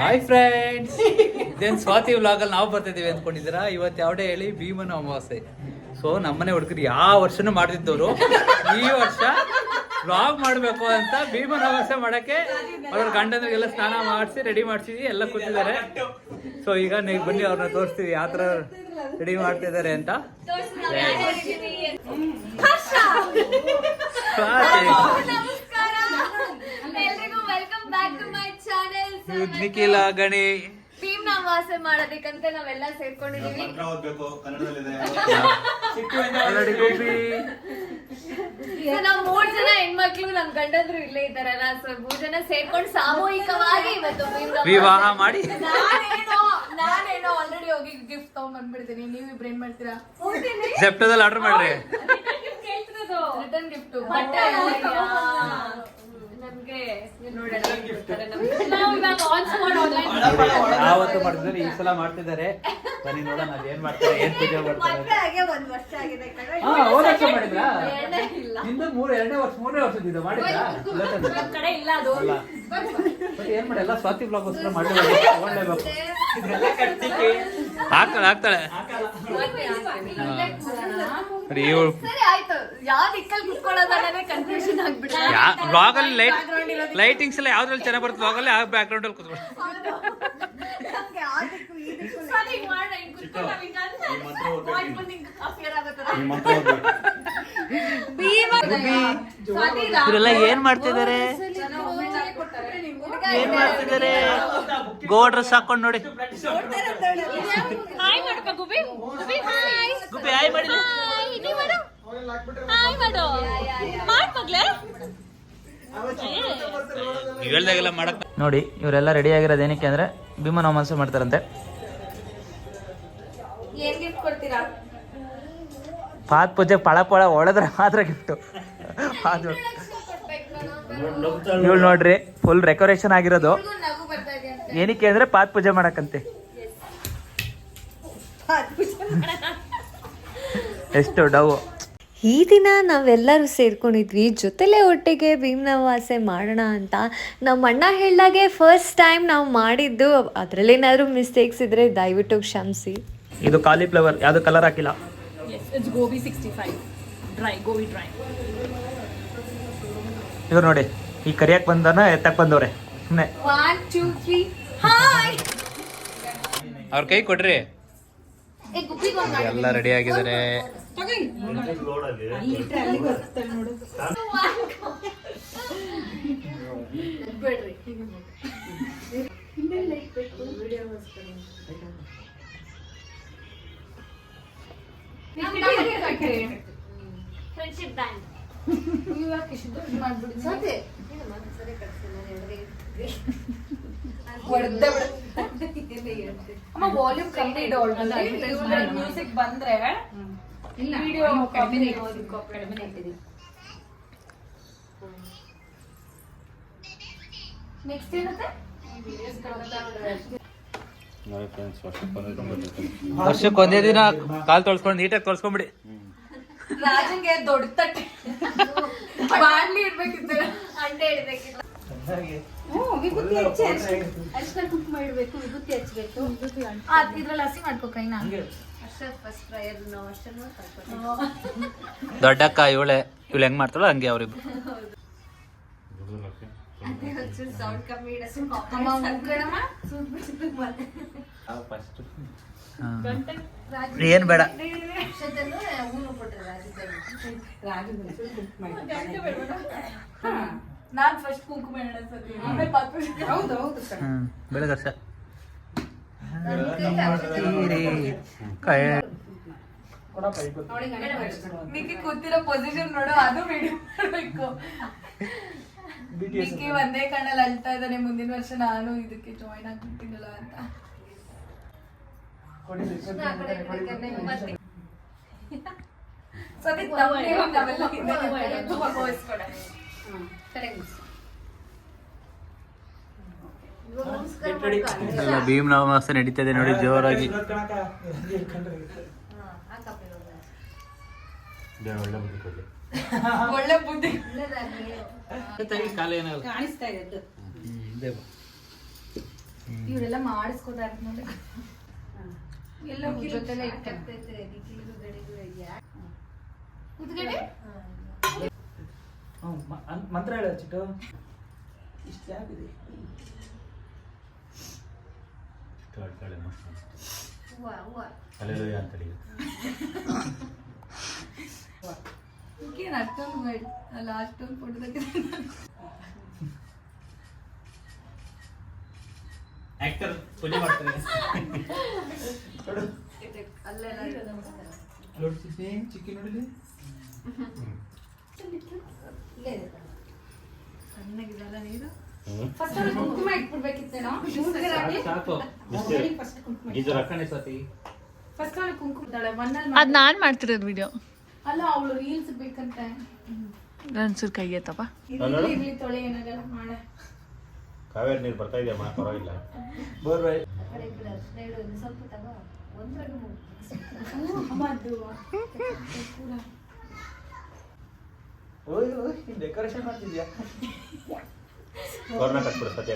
Hi friends ಇದೇನು ಸ್ವಾತಿ ವ್ಲಾಗಲ್ಲಿ ನಾವು ಬರ್ತಿದ್ದೀವಿ ಅಂದ್ಕೊಂಡಿದ್ದೀರಾ? ಇವತ್ತು ಯಾವುದೇ ಹೇಳಿ ಭೀಮನ ಅಮಾವಾಸ್ಯೆ. ಸೊ ನಮ್ಮನೆ ಹುಡುಗರು ಯಾವ ವರ್ಷನೂ ಮಾಡ್ತಿದ್ದವರು ಈ ವರ್ಷ ವ್ಲಾಗ್ ಮಾಡಬೇಕು ಅಂತ ಭೀಮನ ಅಮಾವಾಸ್ಯೆ ಮಾಡಕ್ಕೆ ಅವ್ರ ಗಂಡನಿಗೆಲ್ಲ ಸ್ನಾನ ಮಾಡಿಸಿ ರೆಡಿ ಮಾಡಿಸಿದ್ವಿ ಎಲ್ಲ ಕೂತಿದ್ದಾರೆ. ಸೊ ಈಗ ನೀವು ಬನ್ನಿ ಅವ್ರನ್ನ ತೋರಿಸ್ತೀವಿ ಯಾವ ಥರ ರೆಡಿ ಮಾಡ್ತಿದ್ದಾರೆ ಅಂತ. ಸ್ವಾತಿ ಎಲ್ರಿಗೂ welcome back to my Nikhila Gani. ಮಾಡೋದಕ್ಕಂತ ನಾವೆಲ್ಲ ಸೇರ್ಕೊಂಡಿದೀವಿ ಮಂತ್ರ ಓದ್ಬೇಕು? ಕನ್ನಡದಲ್ಲಿದೆ. ಆಲ್ರೆಡಿ ಗೋಪಿ So, ನಾವ್ ಮೂರ್ ಜನ ಹೆಣ್ಮಕ್ಳು ನಮ್ ಗಂಡಂದ್ರು ಇಲ್ಲೇ ಇದ್ದಾರಲ್ಲ ಸೊ ಮೂರ್ ಜನ ಸೇರ್ಕೊಂಡು ಸಾಮೂಹಿಕವಾಗಿ ಇವತ್ತು ಭೀಮ್ ವಿವಾಹ ಮಾಡಿ. ನಾನೇನೋ ನಾನೇನೋ ಆಲ್ರೆಡಿ ಹೋಗಿ ಗಿಫ್ಟ್ ತಗೊಂಡ್ ಬಂದ್ಬಿಡ್ತೀನಿ ನೀವು ಇಬ್ರು ಏನ್ ಮಾಡ್ತೀರಾ ಜೆಪ್ಟೋದಲ್ಲಿ ಆರ್ಡರ್ ಮಾಡ್ರಿ. ರಿಟರ್ನ್ ಗಿಫ್ಟ್ ಬಟ್ಟೆ ನಮ್ಗೆ ನೋಡೋಣ ನಾವು ಇವಾಗ ಆಲ್ಸೋ ಆನ್ಲೈನ್ ಯಾವತ್ತು ಮಾಡಿದ್ರೆ ಈ ಸಲ ಮಾಡ್ತಿದ್ದಾರೆ. ಬನ್ನಿ ನೋಡೋಣ ಅದೇನ್ ಏನ್ ಮಾಡ್ತಾರೆ ಏನ್ ಪೂಜೆ ಮಾಡ್ತಾರೆ ಹಾಗೆ ಒಂದ್ ವರ್ಷ ಆಗಿದೆ ಕಣೆ. ಹಾ ಹೋದ ವರ್ಷ ಮಾಡಿದ್ರಾ? ನಿಂದು ಮೂರ್ ಎರಡನೇ ವರ್ಷ ಮೂರನೇ ವರ್ಷದಿಂದ ಮಾಡಿದ್ರಾ? ಅಲ್ಲ. ಬಟ್ ಏನ್ ಮಾಡಿ ಎಲ್ಲ ಸ್ವಾತಿ ಬ್ಲಾಗೋಸ್ಕರ ಮಾಡಲೇಬೇಕು ತಗೊಳ್ಳೇಬೇಕು ಹಾಕ್ತಾಳೆ ಹಾಕ್ತಾಳೆ. ನೋಡಿ ಇವ್ಳು ಯಾವ ದಿಕ್ಕಲ್ಲಿ ಕುತ್ಕೊಳ್ಳೋದನ್ನೇ ಕನ್ಫ್ಯೂಷನ್ ಆಗ್ಬಿಡ ಯಾ ಬ್ಲಾಗ್ ಅಲ್ಲಿ ಲೈಟ್ ಲೈಟಿಂಗ್ಸ್ ಎಲ್ಲ ಯಾವ್ದ್ರಲ್ಲಿ ಚೆನ್ನಾಗಿ ಬರುತ್ತೆ ಬ್ಲಾಗ್ ಅಲ್ಲಿ ಆ ಬ್ಯಾಕ್ ಗ್ರೌಂಡ್ ಅಲ್ಲಿ ಓದ್ಬೇಕು ಇವರೆಲ್ಲ ಏನ್ ಮಾಡ್ತಿದ್ದಾರೆ? ಏನ್ ಮಾಡ್ತಿದ್ದಾರೆ? ಗೋ ಡ್ರೆಸ್ ಹಾಕೊಂಡ್ ನೋಡಿ. ಹಾಯ್ ಮಾಡ್ಕೋ ಗುಬಿ ಗುಬಿ ಹಾಯ್. ಗುಬ್ಬಿ ಹಾಯ್ ಮಾಡಿ. ಹಾಯ್ ನೀ ಮಾಡು ಹಾಯ್ ಮಾಡು ಮಾಡ್ ಮಗ್ಲೇ. ಹೇಳ್ದಾಗೆಲ್ಲ ಮಾಡಕ್ ನೋಡಿ ಇವರೆಲ್ಲ ರೆಡಿ ಆಗಿರೋದು ಏನಕ್ಕೆ ಅಂದ್ರೆ ಭೀಮ ಅಮಾವಾಸ್ಯೆ ಮಾಡ್ತಾರಂತೆ. ಏನ್ ಗಿಫ್ಟ್ ಕೊಡ್ತೀರಾ? ಪಾತ್ ಪೂಜೆ ಪಳ ಪಳ ಹೊಡೆದ್ರೆ ಮಾತ್ರ ಗಿಫ್ಟ್ ಅದು. ಇವಳು ನೋಡ್ರಿ ಫುಲ್ ಡೆಕೋರೇಷನ್ ಆಗಿರೋದು. ಏನಕ್ಕೆ ಅಂದ್ರೆ ಪಾತ್ ಪೂಜೆ ಮಾಡಕ್ಕಂತೆ. ಎಷ್ಟು ಡವ್ ಈ ದಿನ ನಾವೆಲ್ಲರೂ ಸೇರ್ಕೊಂಡಿದ್ವಿ. ಜೊತೆಲೇ ಒಟ್ಟಿಗೆ ಭೀಮನವಾಸೆ ಮಾಡೋಣ ಅಂತ ನಮ್ಮ ಅಣ್ಣ ಹೇಳ್ದಾಗೆ ಫಸ್ಟ್ ಟೈಮ್ ನಾವು ಮಾಡಿದ್ದು. ಅದರಲ್ಲೇನಾದರೂ ಮಿಸ್ಟೇಕ್ಸ್ ಇದ್ದರೆ ದಯವಿಟ್ಟು ಕ್ಷಮಿಸಿ. ಇದು ಕಾಲಿಫ್ಲವರ್ ಯಾವುದು ಕಲರ್ ಹಾಕಿಲ್ಲ? Gobi sixty 65. Dry gobi dry ಇವ್ರು ನೋಡಿ ಈ ಕರಿಯಕ್ ಬಂದನ ಎತ್ತಕ್ಕೆ ಬಂದವ್ರೆ. ಸುಮ್ಮನೆ ಒನ್ ಟೂ ತ್ರೀ ಹಾಯ್ ಅವ್ರ ಕೈ ಕೊಡ್ರಿ. ಎಲ್ಲ ರೆಡಿ ಆಗಿದ್ದಾರೆ ಫ್ರೆಂಡ್ಶಿಪ್ ಬ್ಯಾಂಡ್ ಸತಿ ಅಮ್ಮ ವಾಲ್ಯೂಮ್ ಕಮ್ಮಿ ಇಡು ಮ್ಯೂಸಿಕ್ ಬಂದ್ರೆ ವಿಡಿಯೋ ನೆಕ್ಸ್ಟ್ ಫ್ರೆಂಡ್ಸ್ ವರ್ಷಕ್ಕೆ ಒಂದೇ ದಿನ ಕಾಲ್ ತೊಳ್ಸ್ಕೊಂಡು ನೀಟಾಗಿ ತೊಳ್ಸ್ಕೊಂಡ್ಬಿಡಿ. ರಾಜನ್ಗೆ ದೊಡ್ಡ ತಟ್ಟೆ. ಬಾಡ್ಲಿ ಇಡ್ಬೇಕಿತ್ತು. ಅಂಡೆ ಇಡ್ಬೇಕಿಲ್ಲ ವಿಭೂತಿ ಹಚ್ಚಿ ಅರಿಶಿನ ಕುಂಕುಮ ಇಡ್ಬೇಕು ವಿಭೂತಿ ಹಚ್ಬೇಕು. ಇದ್ರಲ್ಲಿ ಹಸಿ ಮಾಡ್ಕೋ ಕೈನ. ದೊಡ್ಡಕ್ಕ ಇವಳೆ ಇವಳು ಹೆಂಗ್ ಮಾಡ್ತಾಳೋ ಹಂಗೆ ಅವ್ರಿಬ್ರು. ಏನ್ ಬೇಡ. ಹೂನು ನಿಕ್ಕಿ ಕೂತಿರೋ ಪೊಸಿಷನ್ ನೋಡು, ಅದು ವಿಡಿಯೋ ಮಾಡ್ಬೇಕು. ನಿಕ್ಕಿ ಒಂದೇ ಕಣ್ಣಲ್ಲಿ ಅಳ್ತಾ ಇದ್ದಾನೆ, ಮುಂದಿನ ವರ್ಷ ನಾನು ಇದಕ್ಕೆ ಜಾಯಿನ್ ಆಗ್ಬಿಟ್ಟಿನಲ್ಲ ಅಂತ. ಸರಿ thumbnail ನಾವೆಲ್ಲ ಹಿಂದೆ. ಎಲ್ಲ ಭೀಮ್ ನವಮಾಸ ನಡೀತದೆ ನೋಡಿ, ಜೋರಾಗಿ ಒಳ್ಳೆ ಬುದ್ಧಿ. ಇವರೆಲ್ಲ ನೋಡಿ ಎಲ್ಲ ಮಂತ್ರ ಹೇಳ ಚಿಟ್ಟು ಇಷ್ಟ ಇಷ್ಟು ಅಡ್ಕಾಳೆ ಮಸ್ತ್ ಅನ್ಸುತ್ತೆ. ಹೂವ ಹೂವ ಅಲ್ಲೆಲ್ಲೋ ಅಂತೇಳಿ ಏನು ಅಷ್ಟೊಂದು ಬೇಡ ಅಲ್ಲ ಅಷ್ಟೊಂದು ಫೋಟೋದಾಗ ಆಕ್ಟರ್ ಪೂಜೆ ಮಾಡ್ತಾರೆ ನೋಡ್ತಿದ್ದೆ ಚಿಕ್ಕಿ ನೋಡಿಲಿ ಸಣ್ಣಗಿದಲ್ಲ ನೀರು ಹ್ಮ್ ಫಸ್ಟ್ ಕುಂಕುಮ ಇಟ್ಬಿಡ್ಬೇಕಿತ್ತೇನೋ? ಮೂರ್ತಿರಾಗಿ ಸಾಕು. ಫಸ್ಟ್ ಕುಂಕುಮ ಗೀಜರ್ ಅಕ್ಕನೇ ಸ್ವಾತಿ? ಫಸ್ಟ್ ಅಲ್ಲಿ ಕುಂಕುಮ ಇದ್ದಾಳೆ ಮಣ್ಣಲ್ಲಿ ಅದ್ ನಾನ್ ಮಾಡ್ತಿರೋದು ವಿಡಿಯೋ ಅಲ್ಲ ಅವಳು ರೀಲ್ಸ್ ಬೇಕಂತೆ. ನನ್ಸೂರ್ ಕೈಗೆ ತಪ್ಪ ಇರ್ಲಿ ಇರ್ಲಿ ತೊಳೆ ಏನಾಗಲ್ಲ ಮಾಡೆ. ಕಾವೇರಿ ನೀರು ಬರ್ತಾ ಇದೆಯಮ್ಮ ಪರವಾಗಿಲ್ಲ. ಬೋರ್ವೆಲ್ ಸ್ವಲ್ಪ ತಗೋ ಒಂದ್ರಾಗ ಅಮ್ಮ ಅದು ಓಯ್ ಓಯ್ ಡೆಕೋರೇಷನ್ ಮಾಡ್ತಿದ್ಯಾ? ಕೊರೋನಾ ಕಟ್ಬಿಡು ಸದ್ಯ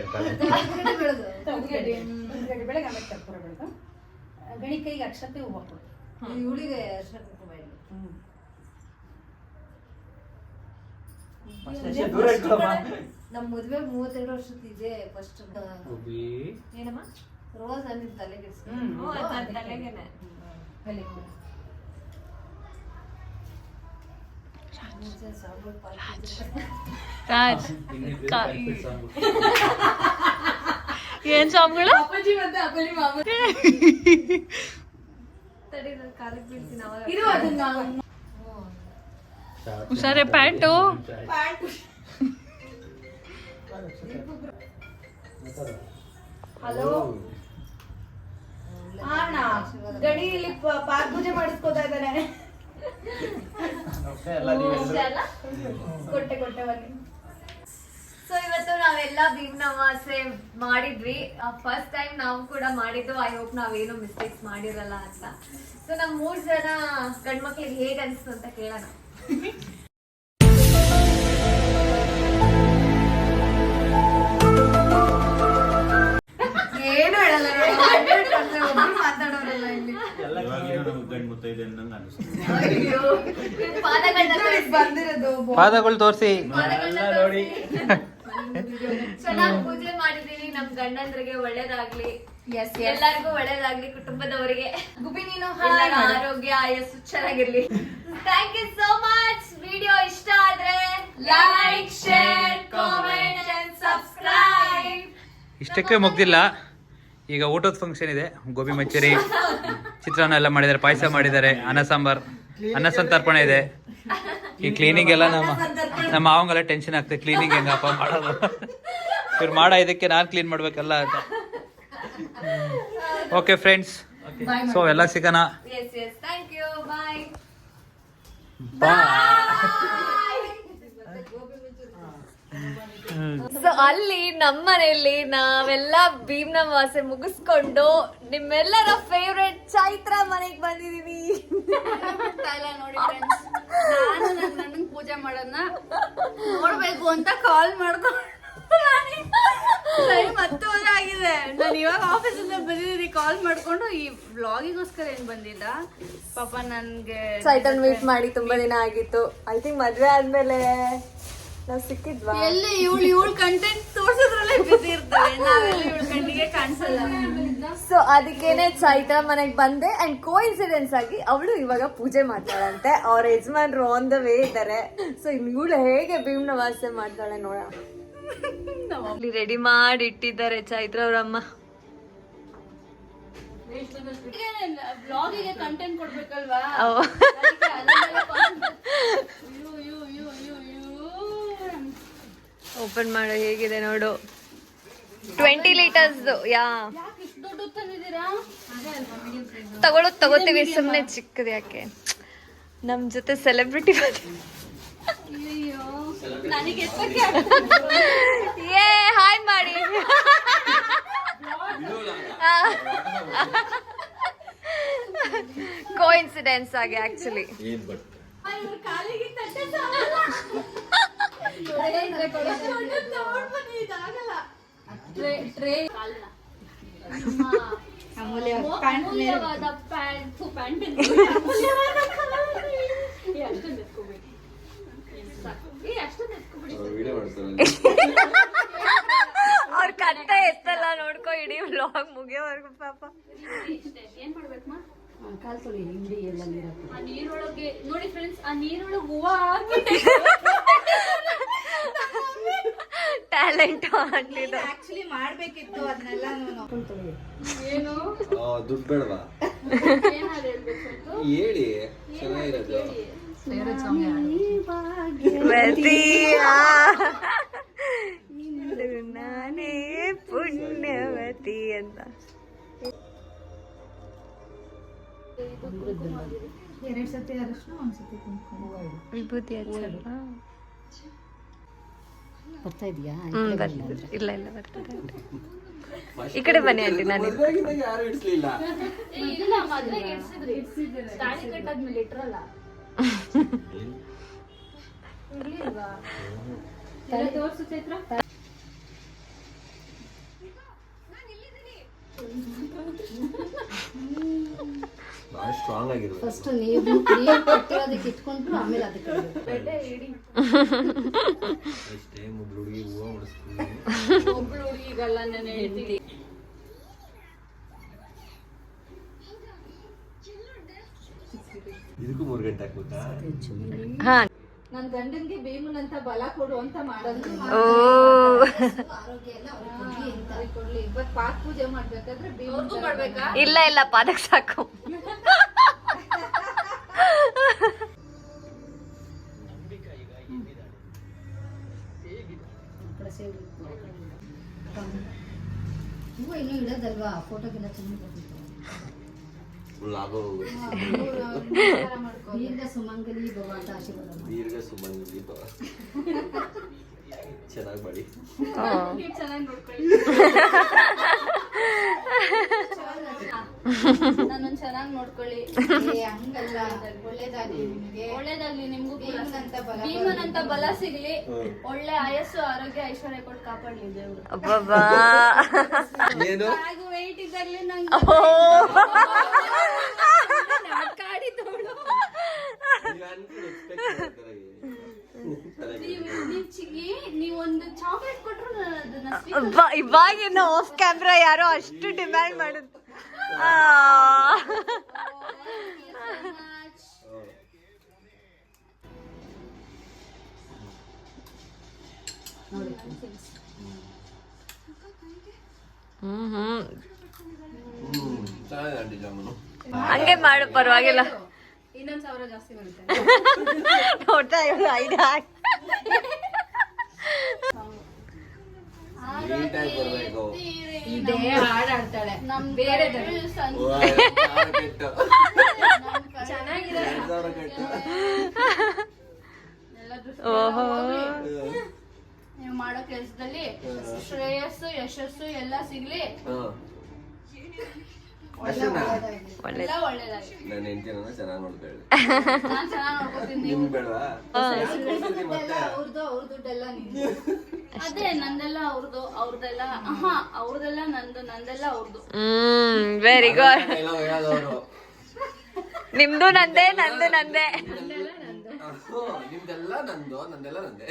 ಬೆಳಗ್ಗೆ ಆಮೇಲೆ ಕರ್ಪೂರ ಬೆಳೆದು. ಗಣಿ ಕೈಗೆ ಅಕ್ಷತೆ ಹೂವು ಕೊಡು ಇವಳಿಗೆ ದೂರ ಇಟ್ಕೊಳಮ್ಮ. ನಮ್ಮ ಮದ್ವೆ ಮೂವತ್ತೆರಡು ವರ್ಷದ ಇದೆ ಫಸ್ಟ್ ಏನಮ್ಮ? ರೋಸ್ ಅಲ್ಲಿ ತಲೆಗೆ ತಲೆಗೆನೆ ಬೆಲೆ ಕೊಡು ರಾಜ್ ಇನ್ನಿಬ್ರು ಕಾ- ಕಲ್ಪಿಟ್ song. ಏನ್ ಸಾಂಗ್ಗಳು ಅಪ್ಪಾಜಿ ಮತ್ತೆ ಅಪ್ಪಾಜಿ ಮಾಮ ತಡಿ ನಾನು ಕಾಲಿಗೆ ಬೀಳ್ತೀನಿ ಅವಾಗ ಇದು ಅದನ್ನ ಹುಷಾರೇ ಪ್ಯಾಂಟು? ಹಲೋ? ಅಣ್ಣ ಗಣಿ ಇಲ್ಲಿ ಪ- ಪಾದ ಪೂಜೆ ಮಾಡಿಸ್ಕೋತಾ ಇದ್ದಾನೆ. ಕೊಟ್ಟೆ ಕೊಟ್ಟೆ ಬನ್ನಿ. ಸೊ ಇವತ್ತು ನಾವೆಲ್ಲ ಭೀಮ್ನವಾಸೆ ಮಾಡಿದ್ವಿ. ಫಸ್ಟ್ ಟೈಮ್ ನಾವು ಕೂಡ ಮಾಡಿದ್ದು. ಐ ಹೋಪ್ ನಾವೇನು ಮಿಸ್ಟೇಕ್ಸ್ ಮಾಡಿರಲ್ಲ ಅಂತ. ಸೊ ನಮ್ಮ ಮೂರ್ ಜನ ಗಂಡ್ಮಕ್ಳಿಗೆ ಹೇಗೆ ಅನಿಸ್ತು ಅಂತ ಕೇಳೋಣ. ಏನು ಹೇಳಲ್ಲ ಮಾತಾಡೋರಲ್ಲ ಇಲ್ಲಿ. ಬಂದಿರೋದು ಪಾದಗಳು ತೋರಿಸಿ. ನೋಡಿ. ಚೆನ್ನಾಗಿ ಪೂಜೆ ಮಾಡಿದೀವಿ ನಮ್ ಗಂಡಂದ್ರಿಗೆ ಒಳ್ಳೇದಾಗ್ಲಿ. ಎಸ್ ಎಲ್ಲರಿಗೂ ಒಳ್ಳೇದಾಗ್ಲಿ ಕುಟುಂಬದವರಿಗೆ. ಗುಬಿ ನೀನು ಆರೋಗ್ಯ ಆಯಸ್ಸು ಚೆನ್ನಾಗಿರ್ಲಿ. Thank you so much video ಇಷ್ಟ ಆದ್ರೆ like share comment and subscribe ಇಷ್ಟಕ್ಕೆ ಮುಗ್ದಿಲ್ಲ. ಈಗ ಊಟದ ಫಂಕ್ಷನ್ ಇದೆ. ಗೋಬಿ ಮಂಚೂರಿ ಚಿತ್ರಾನ್ನ ಎಲ್ಲ ಮಾಡಿದ್ದಾರೆ ಪಾಯಸ ಮಾಡಿದ್ದಾರೆ ಅನ್ನ ಸಾಂಬಾರ್ ಅನ್ನ ಸಂತರ್ಪಣೆ ಇದೆ. ಈ ಕ್ಲೀನಿಂಗ್ ಎಲ್ಲ ನಮ್ಮ ನಮ್ಮ ಮಾವಂಗೆಲ್ಲ ಟೆನ್ಷನ್ ಆಗ್ತದೆ. ಕ್ಲೀನಿಂಗ್ ಹೆಂಗಪ್ಪ ಮಾಡೋದು? ಇವ್ರು ಮಾಡೋ ಇದಕ್ಕೆ ನಾನು ಕ್ಲೀನ್ ಮಾಡ್ಬೇಕಲ್ಲ ಅಂತ. ಓಕೆ ಫ್ರೆಂಡ್ಸ್ ಸೊ ಎಲ್ಲ ಸಿಗೋಣ. Yes yes thank you bye so ಅಲ್ಲಿ ನಮ್ಮ ಮನೆಯಲ್ಲಿ ನಾವೆಲ್ಲ ಭೀಮ್ನ ವಾಸೆ ಮುಗಿಸ್ಕೊಂಡು ನಿಮ್ಮೆಲ್ಲರ ಫೇವ್ರೆಟ್ ಚೈತ್ರ ಮನೆಗೆ ಬಂದಿದೀವಿ. ನೋಡಿ ನಾನು ನನ್ನ ಪೂಜೆ ಮಾಡೋದನ್ನ ನೋಡ್ಬೇಕು ಅಂತ ಕಾಲ್ ಮಾಡ್ಕೊಂಡು ಟೈಮ್ ಹತ್ತುವರೆ ಆಗಿದೆ. ನಾನು ಇವಾಗ ಆಫೀಸಿಂದ ಬಂದಿದ್ದೀನಿ ಕಾಲ್ ಮಾಡ್ಕೊಂಡು ಈ ವ್ಲಾಗಿಗೋಸ್ಕರ ಏನ್ ಬಂದಿಲ್ಲ ಪಾಪ ನನ್ಗೆ ಚೈತನ್ ಮೀಟ್ ಮಾಡಿ ತುಂಬಾ ದಿನ ಆಗಿತ್ತು. ಐ ಥಿಂಕ್ ಮದ್ವೆ ಆದ್ಮೇಲೆ ನಾವ್ ಸಿಕ್ಕಿದ್ವಾ? ಎಲ್ಲಿ ಇವಳು ಇವಳು ಕಂಟೆಂಟ್ ತೋರ್ಸೋದ್ರಲ್ಲೇ ಬಿಸಿ ಇರ್ತಾರೆ. ನಾವೆಲ್ಲ ಇವಳ ಕಣ್ಣಿಗೆ ಕಾಣಿಸಲ್ಲ. ಸೊ ಅದಕ್ಕೇನೆ ಚೈತ್ರ ಮನೆಗೆ ಬಂದೆ ಅಂಡ್ ಕೋ ಇನ್ಸಿಡೆನ್ಸ್ ಆಗಿ ಅವಳು ಇವಾಗ ಪೂಜೆ ಮಾಡ್ತಾಳಂತೆ. ಅವ್ರ ಯಜಮಾನ್ರು ಆನ್ ದ ವೇ ಇದ್ದಾರೆ ಸೊ ಇವಳು ಹೇಗೆ ಭೀಮ್ನ ವಾಸೆ ಮಾಡ್ತಾಳೆ ನೋಡೋಣ. ಅಲ್ಲಿ ರೆಡಿ ಮಾಡಿ ಇಟ್ಟಿದ್ದಾರೆ ಚೈತ್ರ ಅವರಮ್ಮ. ಬ್ಲಾಗಿಗೆ ಕಂಟೆಂಟ್ ಕೊಡ್ಬೇಕಲ್ವಾ? ಓಪನ್ ಮಾಡು ಹೇಗಿದೆ ನೋಡು. Twenty litres yeah. ಯಾಕೆ ಇಷ್ಟು ದೊಡ್ಡ ತಂದಿದ್ದೀರಾ ತಗೊಳ್ಳೋದು ತಗೋತೀವಿ ಸುಮ್ಮನೆ ಚಿಕ್ಕದ ಯಾಕೆ? ನಮ್ ಜೊತೆ ಸೆಲೆಬ್ರಿಟಿ ಅಯ್ಯೋ ನನಗೆ ಎತ್ತಕ್ಕೆ ಏ ಹಾಯ್ ಮಾಡಿ. ಕೋಇನ್ಸಿಡೆನ್ಸ್ ಆಗಿ ಆಕ್ಚುಲಿ ಅಮೂಲ್ಯವಾದ ಪ್ಯಾಂಟ್ ಪ್ಯಾಂಟ್ ಅಷ್ಟೊಂದು ಅವ್ರ ಕತ್ತೆ ಎತ್ತಲ್ಲ ನೋಡ್ಕೊ ಇಡೀ ವ್ಲಾಗ್ ಮುಗಿಯೋವರೆಗೂ ಪಾಪ. ಇಷ್ಟೇ ಏನ್ ಮಾಡ್ಬೇಕಮ್ಮ ಆ ನೀರೊಳಗೆ ನೋಡಿ ಫ್ರೆಂಡ್ಸ್ ಆ ನೀರೊಳಗೆ ಹೂವ ಹಾಕಿ ಟ್ಯಾಲೆಂಟ್ ಆಗ್ಲಿದ್ದು ಆಕ್ಚುಲಿ ಮಾಡ್ಬೇಕಿತ್ತು ಅದನ್ನೆಲ್ಲ ಏನು? ದುಡ್ಡು ಬೇಡವಾ? ಹೇಳಿ ಚೆನ್ನಾಗಿರೋದು. ನಾನೇ ಪುಣ್ಯವತಿ ಅಂತ ಎರಡ್ ಸತಿ ಅರಶಿನ ಒಂದ್ಸತಿ ಕುಂಕುಮ. ವಿಭೂತಿ ಹಚ್ಚಲ್ವಾ ಬರ್ತಾ ಇದೆಯಾ? ಇಲ್ಲ ಇಲ್ಲ ಬರ್ತದೆ. ಈ ಕಡೆ ಬನ್ನಿ ಆಂಟಿ ನಾನು ಮದ್ವೆಗಿಂತ ಯಾರು ಇಡ್ಸ್ಲಿಲ್ಲ? ಏ, ಇಲ್ಲ ಮದ್ವೆಗೆ ಇಡ್ಸಿದ್ರಿ. ತಾಳಿ ಕಟ್ಟಾದ್ಮೇಲೆ ಇಟ್ರಲ್ಲ. ಇರ್ಲಿಲ್ವಾ? ಎಲ್ಲ ತೋರ್ಸು ಚೈತ್ರ. ಭಾಳ ಸ್ಟ್ರಾಂಗ್ ಆಗಿರ್ಬೇಕು. ಫಸ್ಟ್ ನೀವು ನೀವು ಕೊಟ್ಟಿರೋದಕ್ಕೆ ಇಟ್ಕೊಂಡ್ರು ಆಮೇಲೆ ಅದಕ್ಕೆ ಅಷ್ಟೇ ಮುಗ್ಳು ಹುಡುಗಿ ಹೂವು ಮುಡಿಸ್ತೀವಿ ಒಬ್ಳು ಹುಡುಗಿಗಲ್ಲ ನಾನು ಹೇಳ್ತೀನಿ. ಇದಕ್ಕೂ ಮೂರು ಗಂಟೆ ಹಾಕ್ಬೋದಾ ಹಾ ನನ್ನ ಗಂಡನ್ಗೆ ಭೀಮನ್ ಅಂತ ಬಲ ಕೊಡು ಅಂತ ಮಾಡೋದು ಓ. ಆರೋಗ್ಯ ಎಲ್ಲ ಅವ್ರಿಗೆ ಕೊಡ್ಲಿ. ಅಂತ ಕೊಡ್ಲಿ ಇವತ್ತು ಪಾಕ್ ಪೂಜೆ ಮಾಡ್ಬೇಕಾದ್ರೆ ಭೀಮನ್ ಅವ್ರಿಗೂ ಮಾಡ್ಬೇಕಾ? ಇಲ್ಲ ಇಲ್ಲ ಪಾದಕ್ ಸಾಕು. ಹೂವು ಇನ್ನೂ ಇಡೋದಲ್ವಾ? ಫೋಟೋಗೆಲ್ಲ ಚೆನ್ನಾಗಿ ದೀರ್ಘ ಸುಮಂಗಲಿ ಭವ ಅಂತ ಆಶೀರ್ವಾದ ಮಾಡಿ. ದೀರ್ಘ ಸುಮಂಗಲಿ ಭವ. ಚೆನ್ನಾಗಿ ಮಾಡಿ. ಚೆನ್ನಾಗಿ ನೋಡ್ಕೊಳ್ಳಿ ನನ್ನನ್ನು ಚೆನ್ನಾಗಿ ನೋಡ್ಕೊಳ್ಳಿ. ಹಂಗಲ್ಲ. ಒಳ್ಳೇದಾಗ್ಲಿ ನಿಮಗೆ. ಒಳ್ಳೇದಾಗ್ಲಿ ನಿಮ್ಗೂ. ಭೀಮನಂತ ಬಲ ಭೀಮನಂತ ಬಲ ಸಿಗ್ಲಿ. ಒಳ್ಳೆ ಆಯಸ್ಸು ಆರೋಗ್ಯ ಐಶ್ವರ್ಯ ಕೊಟ್ಟು ಕಾಪಾಡ್ಲಿ ದೇವ್ರು. ಹಾಗು ವೆಯ್ಟ್ ಇದ್ದಾಗ್ಲಿ ನಂಗೆ ಈಗ ಅನ್ಕೊಂಡು expect ಮಾಡ್ತಾರೆ. ಚೆನ್ನಾಗಿ ನೀವ್ ನೀವ್ ಚಿಗಿ ನೀವ್ ಒಂದು ಚಾಕ್ಲೇಟ್ ಕೊಟ್ರು ನಾನು ಅದನ್ನ ಸ್ವೀಕರಿಸ್ತೀನಿ. ಅಬ್ಬಾ, ಇವಾಗಿನ ಆಫ್ ಕ್ಯಾಮ್ರಾ ಯಾರೋ ಅಷ್ಟು ಡಿಮ್ಯಾಂಡ್ ಮಾಡುದು ಜಾಮೂನು ಹಂಗೆ ಮಾಡು ಪರವಾಗಿಲ್ಲ. ಇನ್ನೊಂದ್ ಸಾವಿರ ಜಾಸ್ತಿ ಬರುತ್ತೆ. ನೋಡ್ತಾ ಐದು ಹಾಕಿ. ನೀಟಾಗಿ ಬರ್ಬೇಕು. ಇದೇ ಹಾಡಾಡ್ತಾಳೆ. ಬೇರೆ ಓಹೋ. ನೀವು ಮಾಡೋ ಕೆಲಸದಲ್ಲಿ ಶ್ರೇಯಸ್ಸು ಯಶಸ್ಸು ಎಲ್ಲ ಸಿಗ್ಲಿ. ನನ್ನ ಚೆನ್ನಾಗಿ ನೋಡ್ಕೊಳ್ಳಿ ಬೇಡವಾ? ಅದೇ ನಂದೆಲ್ಲ ಅವ್ರದ್ದು ಅವ್ರದೆಲ್ಲ ಹಾ ಅವ್ರದೆಲ್ಲ ನಂದು ನಂದೆಲ್ಲ ಅವ್ರದ್ದು. Hmm very good. ನಿಮ್ದು ನಂದೇ ನಂದು ನಂದೇ. ನಿಮ್ದೆಲ್ಲ ನಂದು ನಂದೆಲ್ಲ ನಂದೆ.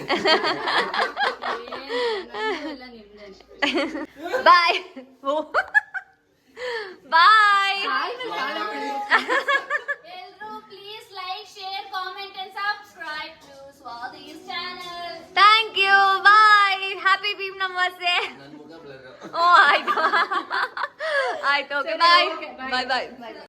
ಬಾಯ್ ಬಾಯ್ ಎಲ್ರು please like share comment and subscribe to ಸ್ವಾದೀಸ್ channel thank you bye happy Bhim ನಮಸ್ತೆ ನನ್ ಮುಖ ಬ್ಲರ್ ಓ ಆಯ್ತು ಆಯ್ತು ಓಕೆ ಬಾಯ್ ಬಾಯ್ ಬಾಯ್